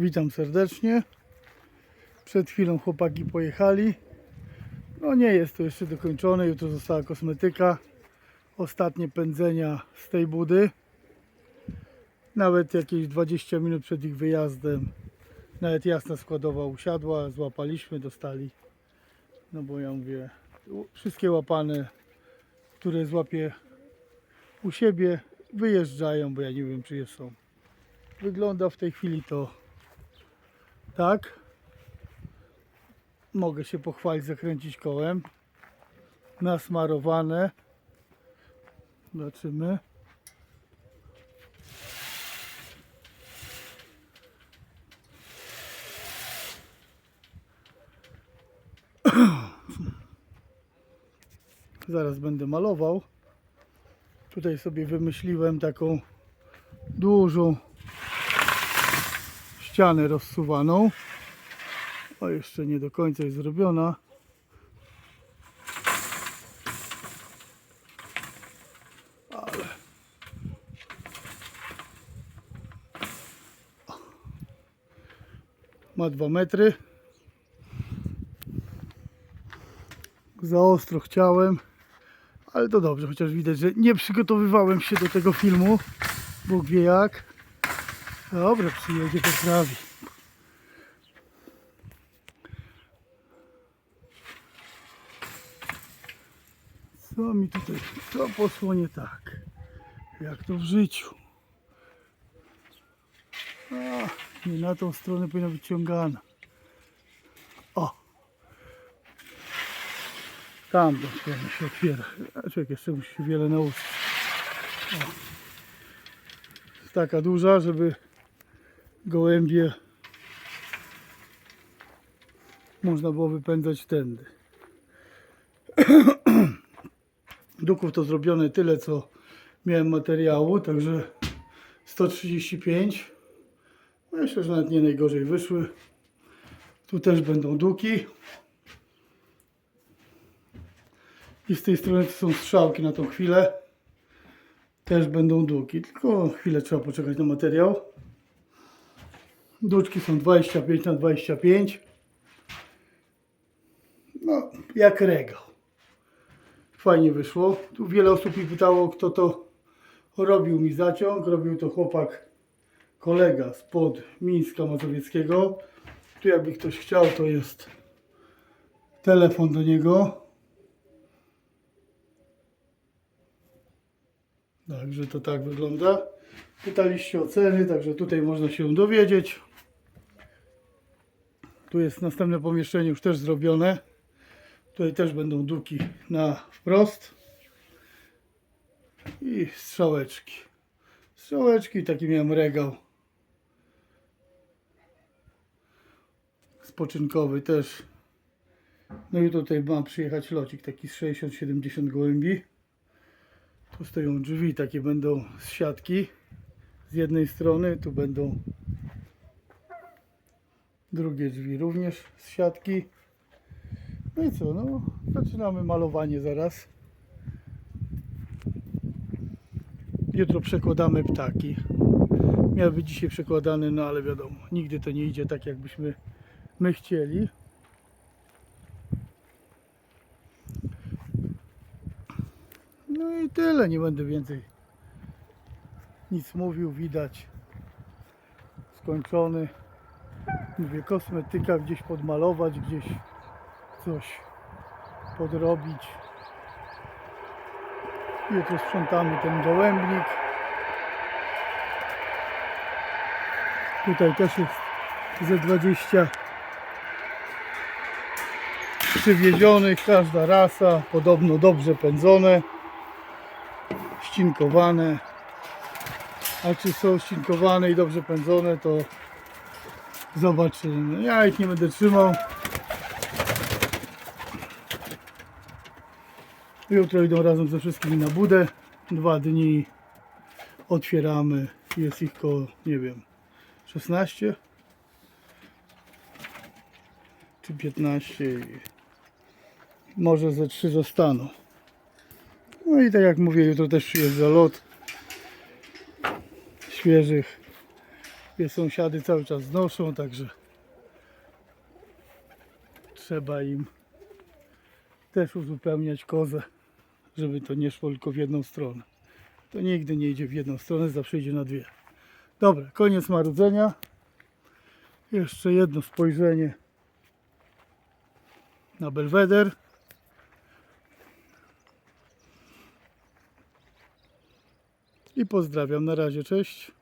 Witam serdecznie. Przed chwilą chłopaki pojechali. No nie jest to jeszcze dokończone. Jutro została kosmetyka. Ostatnie pędzenia z tej budy. Nawet jakieś 20 minut przed ich wyjazdem. Nawet jasna składowa usiadła. Złapaliśmy, dostali. No bo ja mówię, wszystkie łapane, które złapię u siebie, wyjeżdżają, bo ja nie wiem, czy są. Wygląda w tej chwili to tak. Mogę się pochwalić, zakręcić kołem. Nasmarowane. Zobaczymy. Zaraz będę malował. Tutaj sobie wymyśliłem taką dużą ścianę rozsuwaną. O, jeszcze nie do końca jest zrobiona. Ale ma dwa metry. Za ostro chciałem, ale to dobrze, chociaż widać, że nie przygotowywałem się do tego filmu. Bóg wie jak. Dobra, przyjedzie, poprawi. Co mi tutaj, co poszło nie tak? Jak to w życiu? A, nie na tą stronę powinna być ciągana. O! Tam do strony się otwiera. Człowiek jeszcze musi się wiele nauczyć. O. Jest taka duża, żeby gołębie można było wypędzać tędy. Duków to zrobione tyle, co miałem materiału, także 135. Myślę, że nawet nie najgorzej wyszły. Tu też będą duki. I z tej strony to są strzałki na tą chwilę. Też będą duki, tylko chwilę trzeba poczekać na materiał. Duczki są 25 na 25. No, jak regał. Fajnie wyszło. Tu wiele osób mi pytało, kto to robił mi zaciąg. Robił to chłopak, kolega spod Mińska Mazowieckiego. Tu jakby ktoś chciał, to jest telefon do niego. Także to tak wygląda. Pytaliście o ceny, także tutaj można się dowiedzieć. Tu jest następne pomieszczenie już też zrobione. Tutaj też będą duki na wprost. I strzałeczki. Strzałeczki, taki miałem regał. Spoczynkowy też. No i tutaj ma przyjechać locik taki z 60-70 gołębi. Tu stoją drzwi, takie będą z siatki. Z jednej strony, tu będą drugie drzwi również z siatki. No i co, no zaczynamy malowanie zaraz. Jutro przekładamy ptaki. Miały być dzisiaj przekładane, no ale wiadomo, nigdy to nie idzie tak jakbyśmy my chcieli. No i tyle, nie będę więcej nic mówił, widać skończony. Mówię, kosmetyka gdzieś podmalować, gdzieś coś podrobić. Jutro sprzątamy ten gołębnik. Tutaj też jest ze 20 przywiezionych, każda rasa, podobno dobrze pędzone, ścinkowane. A czy są ścinkowane i dobrze pędzone, to zobaczymy. Ja ich nie będę trzymał. Jutro idą razem ze wszystkimi na budę. Dwa dni otwieramy. Jest ich koło, nie wiem, 16 czy 15. i Może ze 3 zostaną. No i tak jak mówię, jutro też przyjeżdża lot świeżych Sąsiady cały czas znoszą, także trzeba im też uzupełniać kozę, żeby to nie szło tylko w jedną stronę. To nigdy nie idzie w jedną stronę, zawsze idzie na dwie. Dobra, koniec marudzenia. Jeszcze jedno spojrzenie na Belweder. I pozdrawiam. Na razie, cześć.